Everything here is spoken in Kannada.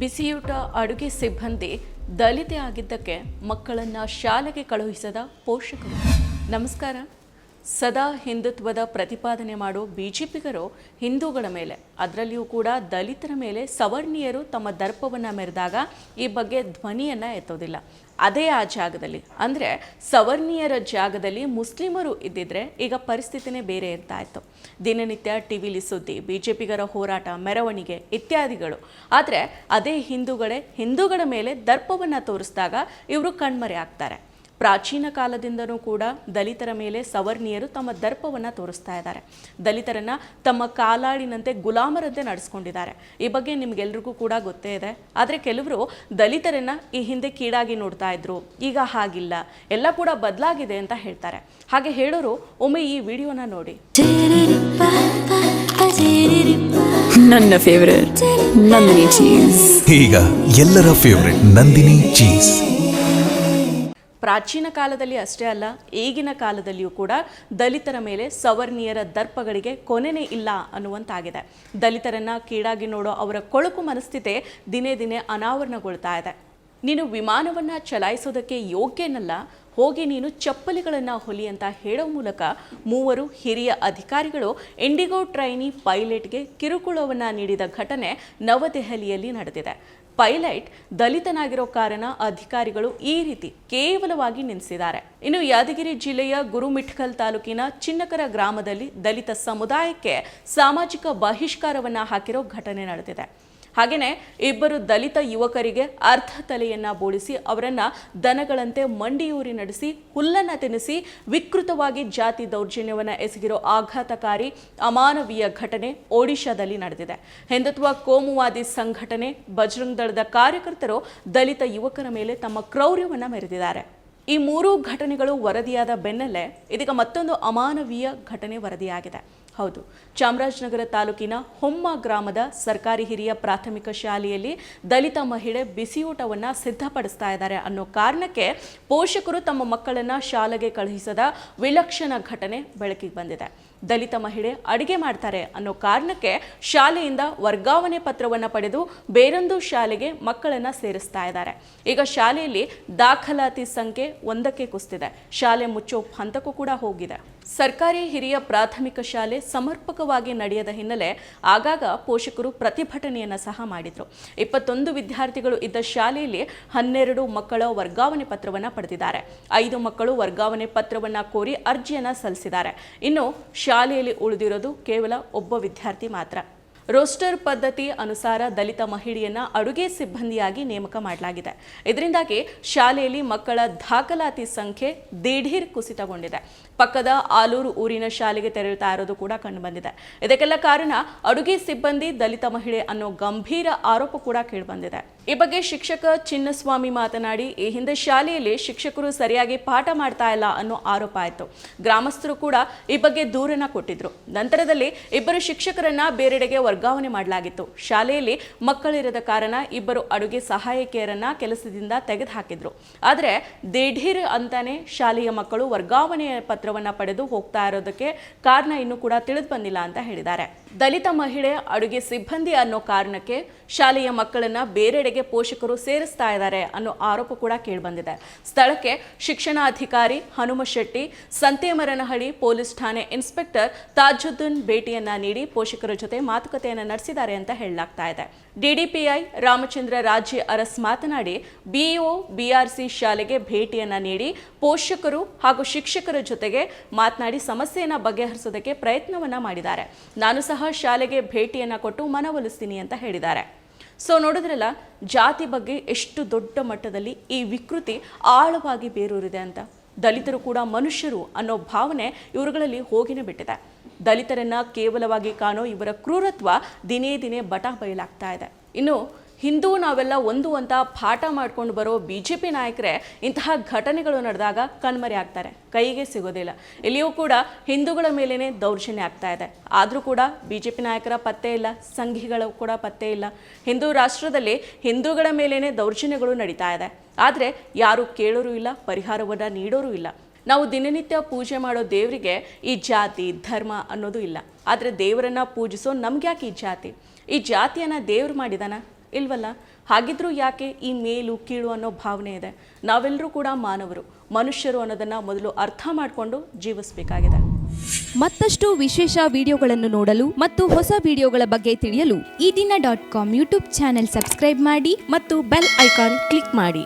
ಬಿಸಿಯೂಟ ಅಡುಗೆ ಸಿಬ್ಬಂದಿ ದಲಿತೆ ಆಗಿದ್ದಕ್ಕೆ ಮಕ್ಕಳನ್ನು ಶಾಲೆಗೆ ಕಳುಹಿಸದ ಪೋಷಕರು. ನಮಸ್ಕಾರ. ಸದಾ ಹಿಂದುತ್ವದ ಪ್ರತಿಪಾದನೆ ಮಾಡೋ ಪಿಗರು ಹಿಂದೂಗಳ ಮೇಲೆ, ಅದರಲ್ಲಿಯೂ ಕೂಡ ದಲಿತರ ಮೇಲೆ ಸವರ್ಣೀಯರು ತಮ್ಮ ದರ್ಪವನ್ನು ಮೆರೆದಾಗ ಈ ಬಗ್ಗೆ ಧ್ವನಿಯನ್ನು ಎತ್ತೋದಿಲ್ಲ. ಅದೇ ಆ ಜಾಗದಲ್ಲಿ, ಅಂದರೆ ಸವರ್ಣೀಯರ ಜಾಗದಲ್ಲಿ ಮುಸ್ಲಿಮರು ಇದ್ದಿದ್ರೆ ಈಗ ಪರಿಸ್ಥಿತಿನೇ ಬೇರೆ ಇರ್ತಾ ಇತ್ತು. ದಿನನಿತ್ಯ ಟಿವಿಲಿ ಸುದ್ದಿ, ಬಿಜೆಪಿಗರ ಹೋರಾಟ, ಮೆರವಣಿಗೆ ಇತ್ಯಾದಿಗಳು. ಆದರೆ ಅದೇ ಹಿಂದೂಗಳೇ ಹಿಂದೂಗಳ ಮೇಲೆ ದರ್ಪವನ್ನು ತೋರಿಸಿದಾಗ ಇವರು ಕಣ್ಮರೆ ಆಗ್ತಾರೆ. ಪ್ರಾಚೀನ ಕಾಲದಿಂದನೂ ಕೂಡ ದಲಿತರ ಮೇಲೆ ಸವರ್ಣೀಯರು ತಮ್ಮ ದರ್ಪವನ್ನು ತೋರಿಸ್ತಾ ಇದ್ದಾರೆ. ದಲಿತರನ್ನ ತಮ್ಮ ಕಾಲಾಡಿನಂತೆ ಗುಲಾಮರಂತೆ ನಡೆಸ್ಕೊಂಡಿದ್ದಾರೆ. ಈ ಬಗ್ಗೆ ನಿಮ್ಗೆಲ್ರಿಗೂ ಕೂಡ ಗೊತ್ತೇ ಇದೆ. ಆದರೆ ಕೆಲವರು ದಲಿತರನ್ನ ಈ ಹಿಂದೆ ಕೀಡಾಗಿ ನೋಡ್ತಾ ಇದ್ರು. ಈಗ ಹಾಗಿಲ್ಲ. ಎಲ್ಲ ಕೂಡ ಬದಲಾಗಿದೆ ಅಂತ ಹೇಳ್ತಾರೆ. ಹಾಗೆ ಹೇಳೋರು ಒಮ್ಮೆ ಈ ವಿಡಿಯೋನ ನೋಡಿ. ನನ್ನ ಫೇವರೇಟ್ ನಂದಿನಿ ಚೀಸ್ ಈಗ ಎಲ್ಲರ ಫೇವರೆಟ್ ನಂದಿನಿ ಚೀಸ್ ಪ್ರಾಚೀನ ಕಾಲದಲ್ಲಿ ಅಷ್ಟೇ ಅಲ್ಲ, ಈಗಿನ ಕಾಲದಲ್ಲಿಯೂ ಕೂಡ ದಲಿತರ ಮೇಲೆ ಸವರ್ಣೀಯರ ದರ್ಪಗಳಿಗೆ ಕೊನೆನೇ ಇಲ್ಲ ಅನ್ನುವಂತಾಗಿದೆ. ದಲಿತರನ್ನ ಕೀಡಾಗಿ ನೋಡೋ ಅವರ ಕೊಳಕು ಮನಸ್ಥಿತಿ ದಿನೇ ದಿನೇ ಅನಾವರಣಗೊಳ್ತಾ ಇದೆ. ನೀನು ವಿಮಾನವನ್ನ ಚಲಾಯಿಸೋದಕ್ಕೆ ಯೋಗ್ಯನಲ್ಲ, ಹೋಗಿ ನೀನು ಚಪ್ಪಲಿಗಳನ್ನು ಹೊಲಿ ಅಂತ ಹೇಳೋ ಮೂಲಕ ಮೂವರು ಹಿರಿಯ ಅಧಿಕಾರಿಗಳು ಇಂಡಿಗೋ ಟ್ರೈನಿ ಪೈಲಟ್ಗೆ ಕಿರುಕುಳವನ್ನು ನೀಡಿದ ಘಟನೆ ನವದೆಹಲಿಯಲ್ಲಿ ನಡೆದಿದೆ. ಪೈಲಟ್ ದಲಿತನಾಗಿರೋ ಕಾರಣ ಅಧಿಕಾರಿಗಳು ಈ ರೀತಿ ಕೇವಲವಾಗಿ ನಿಲ್ಲಿಸಿದ್ದಾರೆ ಇನ್ನು ಯಾದಗಿರಿ ಜಿಲ್ಲೆಯ ಗುರುಮಿಠಕಲ್ ತಾಲೂಕಿನ ಚಿನ್ನಕರ ಗ್ರಾಮದಲ್ಲಿ ದಲಿತ ಸಮುದಾಯಕ್ಕೆ ಸಾಮಾಜಿಕ ಬಹಿಷ್ಕಾರವನ್ನು ಹಾಕಿರೋ ಘಟನೆ ನಡೆದಿದೆ. ಹಾಗೆಯೇ ಇಬ್ಬರು ದಲಿತ ಯುವಕರಿಗೆ ಅರ್ಧ ತಲೆಯನ್ನ ಬೋಳಿಸಿ ಅವರನ್ನು ದನಗಳಂತೆ ಮಂಡಿಯೂರಿ ನಡೆಸಿ ಹುಲ್ಲನ್ನ ತಿನ್ನಿಸಿ ವಿಕೃತವಾಗಿ ಜಾತಿ ದೌರ್ಜನ್ಯವನ್ನ ಎಸಗಿರೋ ಆಘಾತಕಾರಿ ಅಮಾನವೀಯ ಘಟನೆ ಒಡಿಶಾದಲ್ಲಿ ನಡೆದಿದೆ. ಹಿಂದುತ್ವ ಕೋಮುವಾದಿ ಸಂಘಟನೆ ಬಜರಂಗ್ ದಳದ ಕಾರ್ಯಕರ್ತರು ದಲಿತ ಯುವಕರ ಮೇಲೆ ತಮ್ಮ ಕ್ರೌರ್ಯವನ್ನ ಮೆರೆದಿದ್ದಾರೆ. ಈ ಮೂರೂ ಘಟನೆಗಳು ವರದಿಯಾದ ಬೆನ್ನಲ್ಲೇ ಇದೀಗ ಮತ್ತೊಂದು ಅಮಾನವೀಯ ಘಟನೆ ವರದಿಯಾಗಿದೆ. ಹೌದು. ಚಾಮರಾಜನಗರ ತಾಲೂಕಿನ ಹೊಮ್ಮ ಗ್ರಾಮದ ಸರ್ಕಾರಿ ಹಿರಿಯ ಪ್ರಾಥಮಿಕ ಶಾಲೆಯಲ್ಲಿ ದಲಿತ ಮಹಿಳೆ ಬಿಸಿಯೂಟವನ್ನು ಸಿದ್ಧಪಡಿಸ್ತಾ ಇದ್ದಾರೆ ಅನ್ನೋ ಕಾರಣಕ್ಕೆ ಪೋಷಕರು ತಮ್ಮ ಮಕ್ಕಳನ್ನು ಶಾಲೆಗೆ ಕಳುಹಿಸದ ವಿಲಕ್ಷಣ ಘಟನೆ ಬೆಳಕಿಗೆ ಬಂದಿದೆ. ದಲಿತ ಮಹಿಳೆ ಅಡಿಗೆ ಮಾಡ್ತಾರೆ ಅನ್ನೋ ಕಾರಣಕ್ಕೆ ಶಾಲೆಯಿಂದ ವರ್ಗಾವಣೆ ಪತ್ರವನ್ನು ಪಡೆದು ಬೇರೊಂದು ಶಾಲೆಗೆ ಮಕ್ಕಳನ್ನ ಸೇರಿಸ್ತಾ ಇದ್ದಾರೆ. ಈಗ ಶಾಲೆಯಲ್ಲಿ ದಾಖಲಾತಿ ಸಂಖ್ಯೆ ಒಂದಕ್ಕೆ ಕುಸ್ತಿದೆ. ಶಾಲೆ ಮುಚ್ಚೋ ಹಂತಕ್ಕೂ ಕೂಡ ಹೋಗಿದೆ. ಸರ್ಕಾರಿ ಹಿರಿಯ ಪ್ರಾಥಮಿಕ ಶಾಲೆ ಸಮರ್ಪಕವಾಗಿ ನಡೆಯದ ಹಿನ್ನೆಲೆ ಆಗಾಗ ಪೋಷಕರು ಪ್ರತಿಭಟನೆಯನ್ನ ಸಹ ಮಾಡಿದ್ರು. ಇಪ್ಪತ್ತೊಂದು ವಿದ್ಯಾರ್ಥಿಗಳು ಇದ್ದ ಶಾಲೆಯಲ್ಲಿ ಹನ್ನೆರಡು ಮಕ್ಕಳ ವರ್ಗಾವಣೆ ಪತ್ರವನ್ನ ಪಡೆದಿದ್ದಾರೆ. ಐದು ಮಕ್ಕಳು ವರ್ಗಾವಣೆ ಪತ್ರವನ್ನ ಕೋರಿ ಅರ್ಜಿಯನ್ನ ಸಲ್ಲಿಸಿದ್ದಾರೆ. ಇನ್ನು ಶಾಲೆಯಲ್ಲಿ ಉಳಿದಿರೋದು ಕೇವಲ ಒಬ್ಬ ವಿದ್ಯಾರ್ಥಿ ಮಾತ್ರ. ರೋಸ್ಟರ್ ಪದ್ಧತಿ ಅನುಸಾರ ದಲಿತ ಮಹಿಳೆಯನ್ನ ಅಡುಗೆ ಸಿಬ್ಬಂದಿಯಾಗಿ ನೇಮಕ ಮಾಡಲಾಗಿದೆ. ಇದರಿಂದಾಗಿ ಶಾಲೆಯಲ್ಲಿ ಮಕ್ಕಳ ದಾಖಲಾತಿ ಸಂಖ್ಯೆ ದಿಢೀರ್ ಕುಸಿತಗೊಂಡಿದೆ. ಪಕ್ಕದ ಆಲೂರು ಊರಿನ ಶಾಲೆಗೆ ತೆರಳುತ್ತಾ ಇರೋದು ಕೂಡ ಕಂಡುಬಂದಿದೆ ಇದಕ್ಕೆಲ್ಲ ಕಾರಣ ಅಡುಗೆ ಸಿಬ್ಬಂದಿ, ದಲಿತ ಮಹಿಳೆ ಅನ್ನೋ ಗಂಭೀರ ಆರೋಪ ಕೂಡ ಕೇಳಿಬಂದಿದೆ ಈ ಬಗ್ಗೆ ಶಿಕ್ಷಕ ಚಿನ್ನಸ್ವಾಮಿ ಮಾತನಾಡಿ, ಈ ಹಿಂದೆ ಶಾಲೆಯಲ್ಲಿ ಶಿಕ್ಷಕರು ಸರಿಯಾಗಿ ಪಾಠ ಮಾಡ್ತಾ ಇಲ್ಲ ಅನ್ನೋ ಆರೋಪ ಆಯಿತು. ಗ್ರಾಮಸ್ಥರು ಕೂಡ ಈ ಬಗ್ಗೆ ದೂರನ್ನ ಕೊಟ್ಟಿದ್ರು. ನಂತರದಲ್ಲಿ ಇಬ್ಬರು ಶಿಕ್ಷಕರನ್ನ ಬೇರೆಡೆಗೆ ವರ್ಗಾವಣೆ ಮಾಡಲಾಗಿತ್ತು. ಶಾಲೆಯಲ್ಲಿ ಮಕ್ಕಳಿರದ ಕಾರಣ ಇಬ್ಬರು ಅಡುಗೆ ಸಹಾಯಕಿಯರನ್ನ ಕೆಲಸದಿಂದ ತೆಗೆದುಹಾಕಿದ್ರು. ಆದರೆ ದಿಢೀರ್ ಅಂತಾನೆ ಶಾಲೆಯ ಮಕ್ಕಳು ವರ್ಗಾವಣೆಯ ಪತ್ರವನ್ನ ಪಡೆದು ಹೋಗ್ತಾ ಇರೋದಕ್ಕೆ ಕಾರಣ ಇನ್ನೂ ಕೂಡ ತಿಳಿದು ಬಂದಿಲ್ಲ ಅಂತ ಹೇಳಿದ್ದಾರೆ. ದಲಿತ ಮಹಿಳೆ ಅಡುಗೆ ಸಿಬ್ಬಂದಿ ಅನ್ನೋ ಕಾರಣಕ್ಕೆ ಶಾಲೆಯ ಮಕ್ಕಳನ್ನು ಬೇರೆಡೆಗೆ ಪೋಷಕರು ಸೇರಿಸ್ತಾ ಇದ್ದಾರೆ ಅನ್ನೋ ಆರೋಪ ಕೂಡ ಕೇಳಿಬಂದಿದೆ. ಸ್ಥಳಕ್ಕೆ ಶಿಕ್ಷಣಾಧಿಕಾರಿ ಹನುಮ ಶೆಟ್ಟಿ, ಸಂತೇಮರನಹಳ್ಳಿ ಪೊಲೀಸ್ ಠಾಣೆ ಇನ್ಸ್ಪೆಕ್ಟರ್ ತಾಜುದ್ದೀನ್ ಭೇಟಿಯನ್ನ ನೀಡಿ ಪೋಷಕರ ಜೊತೆ ಮಾತುಕತೆಯನ್ನು ನಡೆಸಿದ್ದಾರೆ ಅಂತ ಹೇಳಲಾಗ್ತಾ ಇದೆ. ಡಿಡಿಪಿಐ ರಾಮಚಂದ್ರ ರಾಜೆ ಅರಸ್ ಮಾತನಾಡಿ ಬಿಇಒ ಬಿಆರ್ಸಿ ಶಾಲೆಗೆ ಭೇಟಿಯನ್ನ ನೀಡಿ ಪೋಷಕರು ಹಾಗೂ ಶಿಕ್ಷಕರ ಜೊತೆಗೆ ಮಾತನಾಡಿ ಸಮಸ್ಯೆಯನ್ನು ಬಗೆಹರಿಸೋದಕ್ಕೆ ಪ್ರಯತ್ನವನ್ನ ಮಾಡಿದ್ದಾರೆ. ನಾನು ಶಾಲೆಗೆ ಭೇಟಿಯನ್ನ ಕೊಟ್ಟು ಮನವೊಲಿಸ್ತೀನಿ ಅಂತ ಹೇಳಿದ್ದಾರೆ. ಸೊ ನೋಡಿದ್ರಲ್ಲ, ಜಾತಿ ಬಗ್ಗೆ ಎಷ್ಟು ದೊಡ್ಡ ಮಟ್ಟದಲ್ಲಿ ಈ ವಿಕೃತಿ ಆಳವಾಗಿ ಬೇರೂರಿದೆ ಅಂತ. ದಲಿತರು ಕೂಡ ಮನುಷ್ಯರು ಅನ್ನೋ ಭಾವನೆ ಇವರುಗಳಲ್ಲಿ ಹೋಗಿನೇ ಬಿಟ್ಟಿದೆ. ದಲಿತರನ್ನ ಕೇವಲವಾಗಿ ಕಾಣೋ ಇವರ ಕ್ರೂರತ್ವ ದಿನೇ ದಿನೇ ಬಟ ಬಯಲಾಗ್ತಾ ಇದೆ. ಇನ್ನು ಹಿಂದೂ ನಾವೆಲ್ಲ ಒಂದು ಅಂತ ಪಾಠ ಮಾಡ್ಕೊಂಡು ಬರೋ ಬಿ ಜೆ ಪಿ ನಾಯಕರೇ, ಇಂತಹ ಘಟನೆಗಳು ನಡೆದಾಗ ಕಣ್ಮರೆ ಆಗ್ತಾರೆ, ಕೈಗೆ ಸಿಗೋದಿಲ್ಲ. ಇಲ್ಲಿಯೂ ಕೂಡ ಹಿಂದೂಗಳ ಮೇಲೇ ದೌರ್ಜನ್ಯ ಆಗ್ತಾ ಇದೆ. ಆದರೂ ಕೂಡ ಬಿ ಜೆ ಪಿ ನಾಯಕರ ಪತ್ತೆ ಇಲ್ಲ, ಸಂಘಿಗಳು ಕೂಡ ಪತ್ತೆ ಇಲ್ಲ. ಹಿಂದೂ ರಾಷ್ಟ್ರದಲ್ಲಿ ಹಿಂದೂಗಳ ಮೇಲೇ ದೌರ್ಜನ್ಯಗಳು ನಡೀತಾ ಇದೆ. ಆದರೆ ಯಾರು ಕೇಳೋರು ಇಲ್ಲ, ಪರಿಹಾರವನ್ನು ನೀಡೋರು ಇಲ್ಲ. ನಾವು ದಿನನಿತ್ಯ ಪೂಜೆ ಮಾಡೋ ದೇವರಿಗೆ ಈ ಜಾತಿ, ಧರ್ಮ ಅನ್ನೋದು ಇಲ್ಲ. ಆದರೆ ದೇವರನ್ನು ಪೂಜಿಸೋ ನಮ್ಗೆ ಯಾಕೆ ಈ ಜಾತಿ? ಈ ಜಾತಿಯನ್ನು ದೇವ್ರು ಮಾಡಿದಾನ? ಇಲ್ವಲ್ಲ? ಹಾಗಿದ್ರೂ ಯಾಕೆ ಈ ಮೇಲು ಕೀಳು ಅನ್ನೋ ಭಾವನೆ ಇದೆ? ನಾವೆಲ್ಲರೂ ಕೂಡ ಮಾನವರು. ಮನುಷ್ಯರು ಅನ್ನೋದನ್ನ ಮೊದಲು ಅರ್ಥ ಮಾಡಿಕೊಂಡು ಜೀವಿಸಬೇಕಾಗಿದೆ. ಮತ್ತಷ್ಟು ವಿಶೇಷ ವಿಡಿಯೋಗಳನ್ನು ನೋಡಲು ಮತ್ತು ಹೊಸ ವಿಡಿಯೋಗಳ ಬಗ್ಗೆ ತಿಳಿಯಲು Ee Dina dot com YouTube channel subscribe ಮಾಡಿ ಮತ್ತು ಬೆಲ್ ಐಕಾನ್ ಕ್ಲಿಕ್ ಮಾಡಿ.